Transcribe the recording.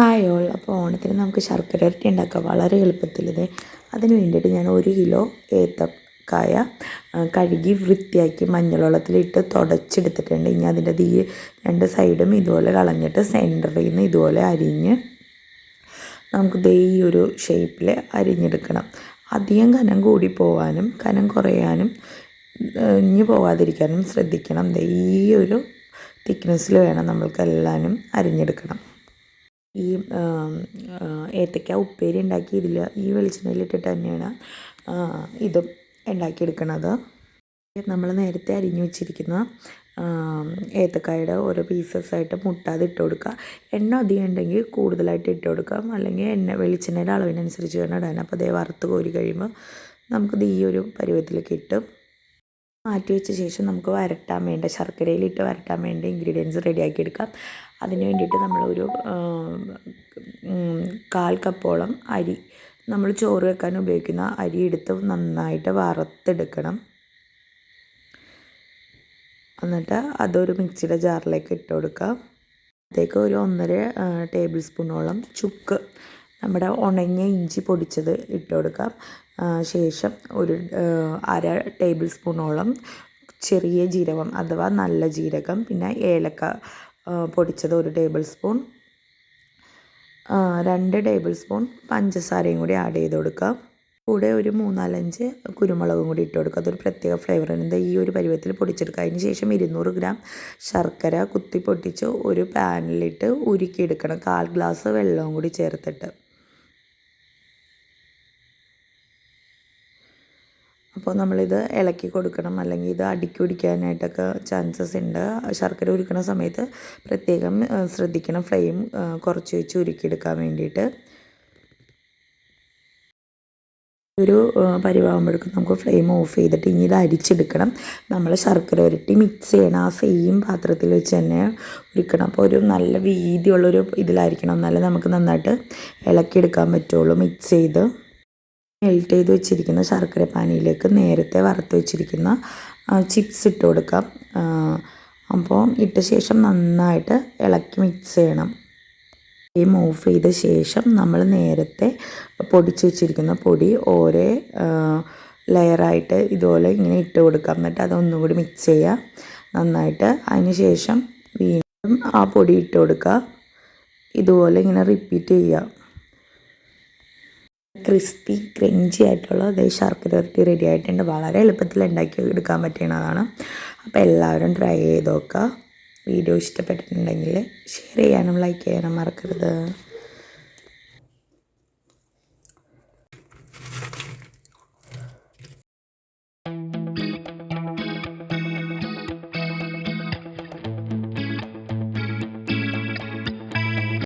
Hi all അപ്പോൾ ഓണത്തിന് നമുക്ക് ശർക്കര ഇരട്ടി ഉണ്ടാക്കാം. വളരെ എളുപ്പത്തിൽ ഇത്. അതിന് വേണ്ടിയിട്ട് ഞാൻ ഒരു കിലോ ഏത്തക്കായ കഴുകി വൃത്തിയാക്കി മഞ്ഞൾവെള്ളത്തിലിട്ട് തുടച്ചെടുത്തിട്ടുണ്ട്. ഇനി അതിന്റെ തീ രണ്ട് സൈഡും ഇതുപോലെ കളഞ്ഞിട്ട് സെന്ററിൽ നിന്ന് ഇതുപോലെ അരിഞ്ഞ് നമുക്ക് ദേ ഈ ഒരു ഷേപ്പിൽ അരിഞ്ഞെടുക്കണം. അധികം കനം കൂടി പോവാനും കനം കുറയാനും ഇഞ്ഞു പോവാതിരിക്കാനും ശ്രദ്ധിക്കണം. ദേ ഈ ഒരു തിക്നെസ്സിൽ വേണം നമ്മൾക്ക് എല്ലാനും അരിഞ്ഞെടുക്കണം. ഈ ഏത്തയ്ക്ക ഉപ്പേരി ഉണ്ടാക്കി ഇതിൽ ഈ വെളിച്ചെണ്ണയിലിട്ടിട്ട് തന്നെയാണ് ഇതും ഉണ്ടാക്കിയെടുക്കണത്. നമ്മൾ നേരത്തെ അരിഞ്ഞു വെച്ചിരിക്കുന്ന ഏത്തക്കായുടെ ഓരോ പീസസ്സായിട്ട് മുട്ടാതെ ഇട്ട് കൊടുക്കുക. എണ്ണ അധികം ഉണ്ടെങ്കിൽ കൂടുതലായിട്ട് ഇട്ട് കൊടുക്കാം അല്ലെങ്കിൽ എണ്ണ വെളിച്ചെണ്ണയുടെ അളവിനനുസരിച്ച് വേണം ഇടാൻ. അപ്പോൾ അതേ വറുത്ത് കോരി കഴിയുമ്പോൾ നമുക്കിത് ഈ ഒരു പരുവത്തിലേക്ക് കിട്ടും മാറ്റി വെച്ച ശേഷം നമുക്ക് വരട്ടാൻ വേണ്ട ശർക്കരയിലിട്ട് വരട്ടാൻ വേണ്ട ഇൻഗ്രീഡിയൻസ് റെഡിയാക്കി എടുക്കാം. അതിന് വേണ്ടിയിട്ട് നമ്മളൊരു കാൽ കപ്പോളം അരി നമ്മൾ ചോറ് വെക്കാൻ ഉപയോഗിക്കുന്ന അരി എടുത്ത് നന്നായിട്ട് വറുത്തെടുക്കണം. എന്നിട്ട് അതൊരു മിക്സിയുടെ ജാറിലേക്ക് ഇട്ട് കൊടുക്കാം അതിലേക്ക് ഒരു ഒന്നര ടേബിൾ സ്പൂണോളം ചുക്ക് നമ്മുടെ ഉണങ്ങിയ ഇഞ്ചി പൊടിച്ചത് ഇട്ട് കൊടുക്കാം ശേഷം ഒരു അര ടേബിൾ സ്പൂണോളം ചെറിയ ജീരകം അഥവാ നല്ല ജീരകം പിന്നെ ഏലക്ക പൊടിച്ചത് ഒരു ടേബിൾ സ്പൂൺ. രണ്ട് ടേബിൾ സ്പൂൺ പഞ്ചസാരയും കൂടി ആഡ് ചെയ്ത് കൊടുക്കാം കൂടെ ഒരു മൂന്നാലഞ്ച് കുരുമുളകും കൂടി ഇട്ട് കൊടുക്കുക. അതൊരു പ്രത്യേക ഫ്ലേവറിന് ഈ ഒരു പരുവത്തിൽ പൊടിച്ചെടുക്കുക. അതിന് ശേഷം ഇരുന്നൂറ് ഗ്രാം ശർക്കര കുത്തി പൊട്ടിച്ച് ഒരു പാനിലിട്ട് ഉരുക്കിയെടുക്കണം. കാൽ ഗ്ലാസ് വെള്ളവും കൂടി ചേർത്തിട്ട്. അപ്പോൾ നമ്മളിത് ഇളക്കി കൊടുക്കണം. അല്ലെങ്കിൽ ഇത് അടുക്കി പിടിക്കാനായിട്ടൊക്കെ ചാൻസസ് ഉണ്ട്. ശർക്കര ഉരുക്കണ സമയത്ത് പ്രത്യേകം ശ്രദ്ധിക്കണം ഫ്ലെയിം കുറച്ച് വെച്ച് ഉരുക്കിയെടുക്കാൻ വേണ്ടിയിട്ട്. ഒരു പരിവാകുമ്പോഴേക്കും നമുക്ക് ഫ്ലെയിം ഓഫ് ചെയ്തിട്ട് ഇനി ഇത് അരിച്ചെടുക്കണം. നമ്മൾ ശർക്കര ഉരുട്ടി മിക്സ് ചെയ്യണം. ആ സെയിം പാത്രത്തിൽ വെച്ച് തന്നെ ഉരുക്കണം. അപ്പോൾ ഒരു നല്ല വീതിയുള്ളൊരു ഇതിലായിരിക്കണം. എന്നാലേ നമുക്ക് നന്നായിട്ട് ഇളക്കിയെടുക്കാൻ പറ്റുള്ളൂ മിക്സ് ചെയ്ത്. മെൽറ്റ് ചെയ്ത് വെച്ചിരിക്കുന്ന ശർക്കര പാനിയിലേക്ക് നേരത്തെ വറുത്ത് വെച്ചിരിക്കുന്ന ചിപ്സ് ഇട്ട് കൊടുക്കാം. അപ്പോൾ ഇട്ട ശേഷം നന്നായിട്ട് ഇളക്കി മിക്സ് ചെയ്യണം. ഫ്ലെയിം ഓഫ് ചെയ്ത ശേഷം നമ്മൾ നേരത്തെ പൊടിച്ച് വെച്ചിരിക്കുന്ന പൊടി ഓരോ ലെയറായിട്ട് ഇതുപോലെ ഇങ്ങനെ ഇട്ട് കൊടുക്കാം. എന്നിട്ട് അതൊന്നും കൂടി മിക്സ് ചെയ്യുക നന്നായിട്ട് അതിന് ശേഷം വീണ്ടും ആ പൊടി ഇട്ട് കൊടുക്കുക ഇതുപോലെ ഇങ്ങനെ റിപ്പീറ്റ് ചെയ്യുക ക്രിസ്പി ക്രഞ്ചി ആയിട്ടുള്ള അതായത് ശർക്കര വരട്ടി റെഡി ആയിട്ടുണ്ട്. വളരെ എളുപ്പത്തിൽ ഉണ്ടാക്കി എടുക്കാൻ പറ്റുന്നതാണ്. അപ്പോൾ എല്ലാവരും ട്രൈ ചെയ്ത് നോക്കുക. വീഡിയോ ഇഷ്ടപ്പെട്ടിട്ടുണ്ടെങ്കിൽ ഷെയർ ചെയ്യാനും ലൈക്ക് ചെയ്യാനും മറക്കരുത്.